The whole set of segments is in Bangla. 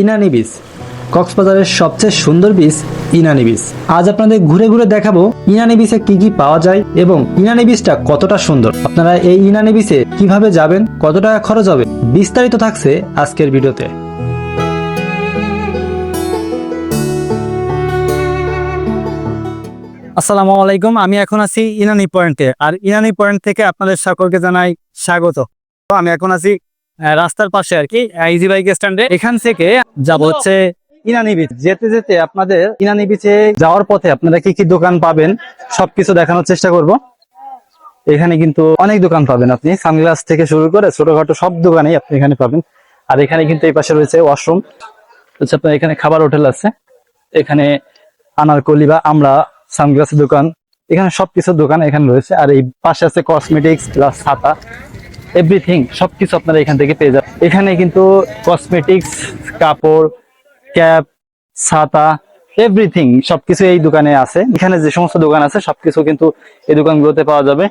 ইনানি বিচ কক্সবাজারের সবচেয়ে সুন্দর বিচ ইনানি বিচ আজ আপনাদের ঘুরে ঘুরে দেখাবো ইনানি বিচে কি কি পাওয়া যায় এবং ইনানি বিচটা কতটা সুন্দর। আপনারা এই ইনানি বিচে কীভাবে যাবেন, কত টাকা খরচ হবে, বিস্তারিত থাকছে আজকের ভিডিওতে। আসসালামু আলাইকুম, আমি এখন আছি ইনানি পয়েন্টে। আর ইনানি পয়েন্ট থেকে আপনাদের সকলকে জানাই স্বাগত। তো আমি এখন আছি রাস্তার পাশে আর কি ইজি বাইক স্ট্যান্ডে এখান থেকে যাব হচ্ছে ইনানি বিচ যেতে যেতে আপনাদের ইনানি বিচে যাওয়ার পথে আপনারা কি কি দোকান পাবেন, সবকিছু দেখানোর চেষ্টা করব। এখানে কিন্তু অনেক দোকান পাবেন আপনি। সানগ্লাস থেকে শুরু করে ছোটখাটো সব দোকানেই আপনি এখানে পাবেন। আর এখানে কিন্তু এই পাশে রয়েছে ওয়াশরুম হচ্ছে আপনার এখানে খাবার হোটেল আছে। এখানে আনারকলি বা আমরা সানগ্লাসের দোকান। এখানে সবকিছু দোকান এখানে রয়েছে। আর এই পাশে আছে কসমেটিক্স প্লাস ছাতা। এভরিথিং, সবকিছু আপনারা এখান থেকে পেয়ে যাবেন। এখানে কিন্তু কসমেটিক্স কাপড়, ক্যাপ, ছাতা এভরিথিং সবকিছু এই দোকানে আছে। এখানে যে সমস্ত দোকান আছে, সবকিছু কিন্তু এই দোকানগুলোতে পাওয়া যাবে।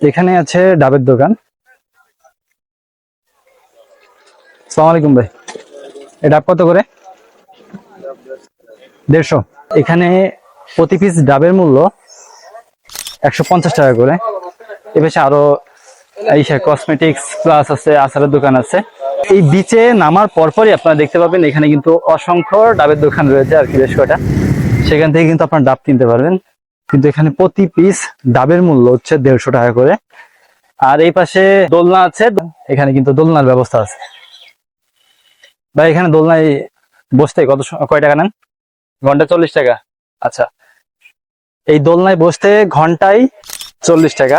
এখানে আছে ডাবের দোকান। আলাইকুম ভাই। এটা ডাব কত করে? দেড়শো। এখানে প্রতি পিস ডাবের মূল্য একশো পঞ্চাশ টাকা করে। এ পাশে আরও এই কসমেটিক্স প্লাস আছে, আচারের দোকান আছে। এই বিচে নামার পরপরই আপনারা দেখতে পাবেন, এখানে কিন্তু অসংখ্য ডাবের দোকান রয়েছে আর কি বেশ কয়টা। সেখান থেকে কিন্তু আপনার ডাব কিনতে পারবেন। কিন্তু এখানে প্রতি পিস ডাবের মূল্য হচ্ছে দেড়শো টাকা করে। আর এই পাশে দোলনা আছে, এখানে কিন্তু দোলনার ব্যবস্থা আছে। ভাই, এখানে দোলনায় বসতে কত কয় টাকা নেন? ঘণ্টা চল্লিশ টাকা? আচ্ছা। এই দোলনায় বসতে ঘন্টায় চল্লিশ টাকা।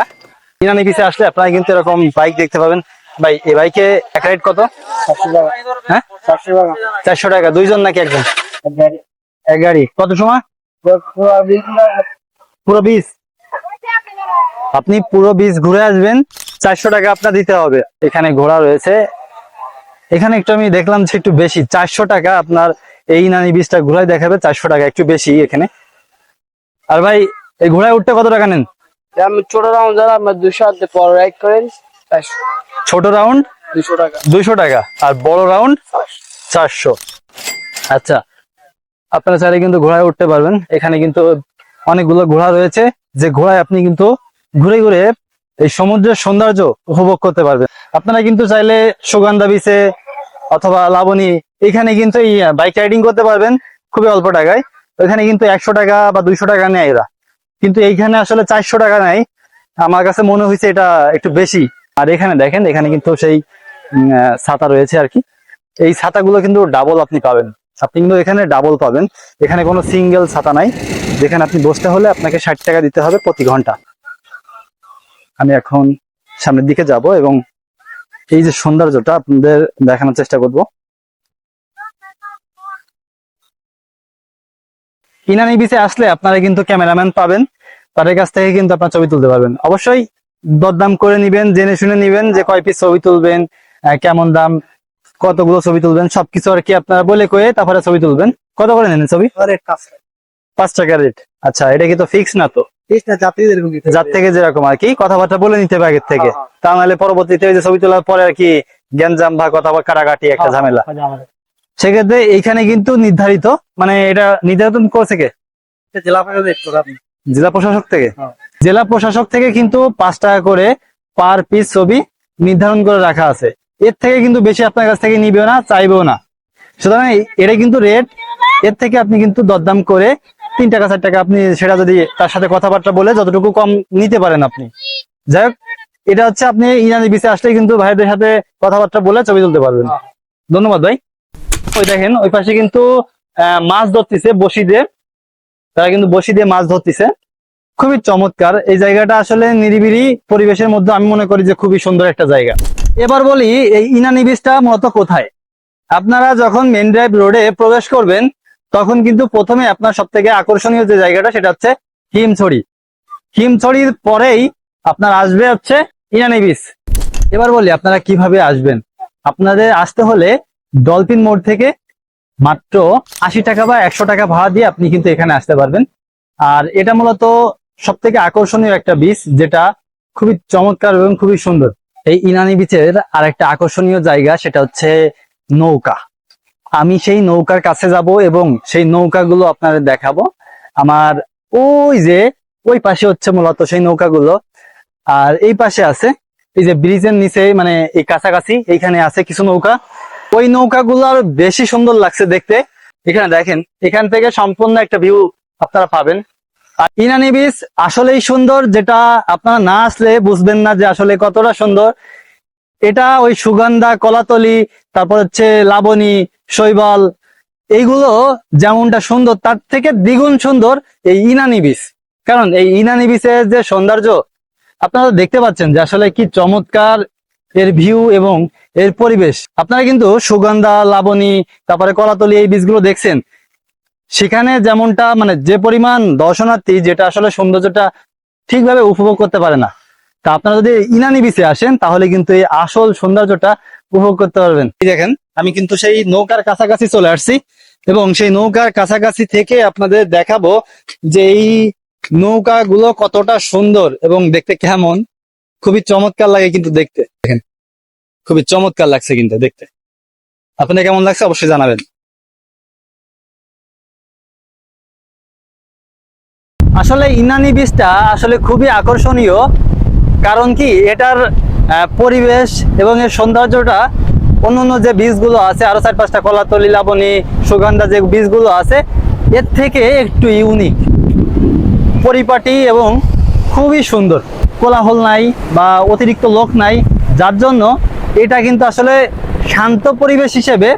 ইনানি পিছে আসলে আপনারা কিন্তু এরকম বাইক দেখতে পাবেন। ভাই, এই বাইকে এক রাইড কত? হ্যাঁ? চারশো টাকা। দুইজন নাকি একজন? এক গাড়ি। কত সময়? পুরো বিচ আপনি পুরো বিচ ঘুরে আসবেন। চারশো টাকা আপনার দিতে হবে। এখানে ঘোড়া রয়েছে। এখানে একটু আমি দেখলাম যে একটু বেশি। চারশো টাকা আপনার এই নানি বীজটা ঘোড়ায় দেখাবে। চারশো টাকা একটু বেশি এখানে। আর ভাই, এই ঘোড়ায় উঠতে কত টাকা নেন? ছোট রাউন্ড যারা আমার দুশো হাতে পর রাইড করেন ছোট রাউন্ড দুশো টাকা। দুইশো টাকা। আর বড় রাউন্ড চারশো। আচ্ছা আপনারা চাইলে কিন্তু ঘোড়ায় উঠতে পারবেন। এখানে কিন্তু অনেকগুলো ঘোড়া রয়েছে। যে ঘোড়ায় আপনি কিন্তু ঘুরে ঘুরে এই সমুদ্রের সৌন্দর্য উপভোগ করতে পারবেন। আপনারা কিন্তু চাইলে সুগন্ধা বিচে অথবা লাবণী এখানে কিন্তু এই বাইক রাইডিং করতে পারবেন। খুবই অল্প টাকায়। ওইখানে কিন্তু একশো টাকা বা দুইশো টাকা নেয় এরা। কিন্তু এইখানে আসলে চারশো টাকা নাই। আমার কাছে মনে হয়েছে এটা একটু বেশি। আর এখানে দেখেন, এখানে কিন্তু সেই ছাতা রয়েছে আর কি। এই ছাতাগুলো কিন্তু ডাবল আপনি পাবেন। আপনি কিন্তু এখানে ডাবল পাবেন। এখানে কোনো সিঙ্গেল ছাতা নাই। যেখানে আপনি বসতে হলে আপনাকে ষাট টাকা দিতে হবে প্রতি ঘণ্টা। আমি এখন সামনের দিকে যাব এবং এই যে সৌন্দর্যটা আপনাদের দেখানোর চেষ্টা করব। ইনানি বিচে আসলে আপনারা কিন্তু ক্যামেরাম্যান পাবেন। তাদের কাছ থেকে কিন্তু আপনার ছবি তুলতে পারবেন। অবশ্যই দরদাম করে নিবেন জেনে শুনে নিবেন যে কয় পিস ছবি তুলবেন কেমন দাম কতগুলো ছবি তুলবেন সবকিছু আর কি আপনারা বলে কয়ে তারপরে ছবি তুলবেন। কত করে নেন ছবি? পাঁচ টাকা রেট আচ্ছা এটা কি তো ফিক্স না তো? যার থেকে যেরকম আর কি কথাবার্তা বলে নিতে হবে আগের থেকে। তা নাহলে পরবর্তীতে ওই যে ছবি তোলার পরে আর কি গ্যাঞ্জাম বা কথা বা কাটাকাটি একটা ঝামেলা। সেক্ষেত্রে এইখানে কিন্তু নির্ধারিত মানে এটা নির্ধারণ করছে কে? জেলা জেলা প্রশাসক থেকে? হ্যাঁ। জেলা প্রশাসক থেকে কিন্তু পাঁচ টাকা করে পার পিস ছবি নির্ধারণ করে রাখা আছে। এর থেকে কিন্তু বেশি আপনার কাছ থেকে নিবেও না চাইবেও না। সুতরাং এটা কিন্তু রেট এর থেকে আপনি কিন্তু দরদাম করে তিন টাকা চার টাকা আপনি সেটা যদি তার সাথে কথাবার্তা বলে যতটুকু কম নিতে পারেন আপনি। যাই হোক এটা হচ্ছে আপনি ইরানি বিচে আসলে কিন্তু ভাইদের সাথে কথাবার্তা বলে ছবি তুলতে পারবেন। ধন্যবাদ ভাই। ওই দেখেন ওই পাশে কিন্তু আহ, মাছ ধরতেছে বসি দিয়ে তারা কিন্তু বসি দিয়ে মাছ ধরতেছে। খুবই চমৎকার। এই জায়গাটা আসলে নিরিবিলি পরিবেশের মধ্যে আমি মনে করি যে খুবই সুন্দর একটা জায়গা। এবার বলি, এই ইনানি বীজটা মূলত কোথায়? আপনারা যখন মেন ড্রাইভ রোডে প্রবেশ করবেন, তখন কিন্তু প্রথমে আপনার সব থেকে আকর্ষণীয় যে জায়গাটা, সেটা হচ্ছে হিমছড়ি। হিমছড়ির পরেই আপনার আসবে হচ্ছে ইনানি বীজ এবার বলি, আপনারা কীভাবে আসবেন? আপনাদের আসতে হলে ডলফিন মোড় থেকে মাত্র আশি টাকা বা একশো টাকা ভাড়া দিয়ে আপনি কিন্তু এখানে আসতে পারবেন। আর এটা মূলত সব থেকে আকর্ষণীয় একটা বীজ যেটা খুবই চমৎকার এবং খুবই সুন্দর। এই ইনানি বিচের আরেকটা আকর্ষণীয় জায়গা, সেটা হচ্ছে নৌকা। আমি সেই নৌকার কাছে যাব এবং সেই নৌকাগুলো আপনাদের দেখাবো। আমার ওই যে, ওই পাশে হচ্ছে মূলত সেই নৌকাগুলো। আর এই পাশে আছে, এই যে ব্রিজের নিচে মানে এই কাছাকাছি, এইখানে আছে কিছু নৌকা। ওই নৌকাগুলো আরও বেশি সুন্দর লাগছে দেখতে। এখানে দেখেন, এখান থেকে সম্পূর্ণ একটা ভিউ আপনারা পাবেন। আর ইনানি বিচ আসলেই সুন্দর, যেটা আপনারা না আসলে বুঝবেন না যে আসলে কতটা সুন্দর। এটা ওই সুগন্ধা, কলাতলি, তারপর হচ্ছে লাবণী, শৈবাল, এইগুলো যেমনটা সুন্দর, তার থেকে দ্বিগুণ সুন্দর এই ইনানি বিচ কারণ এই ইনানি বিচের যে সৌন্দর্য, আপনারা দেখতে পাচ্ছেন যে আসলে কি চমৎকার এর ভিউ এবং এর পরিবেশ। আপনারা কিন্তু সুগন্ধা, লাবণী, তারপরে কলাতলি এই বীজগুলো দেখছেন। সেখানে যেমনটা মানে যে পরিমাণ দর্শনার্থী যেটা আসলে সৌন্দর্যটা ঠিকভাবে উপভোগ করতে পারে না। তা আপনারা যদি ইনানি বিচে আসেন, তাহলে কিন্তু এই আসল সৌন্দর্যটা উপভোগ করতে পারবেন। দেখেন, আমি কিন্তু সেই নৌকার কাছাকাছি চলে আসছি এবং সেই নৌকার কাছাকাছি থেকে আপনাদের দেখাবো যে এই নৌকা গুলো কতটা সুন্দর এবং দেখতে কেমন। খুবই চমৎকার লাগে কিন্তু দেখতে। দেখেন, খুবই চমৎকার লাগছে কিন্তু দেখতে। আপনাদের কেমন লাগছে অবশ্যই জানাবেন। আসলে ইনানি বীজটা আসলে খুবই আকর্ষণীয়, কারণ কি এটার পরিবেশ এবং এর সৌন্দর্যটা অন্য অন্য যে বীজগুলো আছে, আরও চার পাঁচটা কলাতলি, লাবণী, সুগন্ধা যে বীজগুলো আছে, এর থেকে একটু ইউনিক পরিপাটি এবং খুবই সুন্দর। কোলাহল নাই বা অতিরিক্ত লোক নাই, যার জন্য এটা কিন্তু আসলে শান্ত পরিবেশ হিসেবে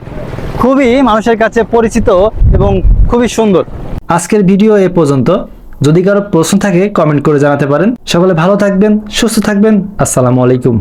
খুবই মানুষের কাছে পরিচিত এবং খুবই সুন্দর। আজকের ভিডিও এ পর্যন্ত। যদি কারও প্রশ্ন থাকে কমেন্ট করে জানাতে পারেন। সকলে ভালো থাকবেন, সুস্থ থাকবেন। আসসালামু আলাইকুম।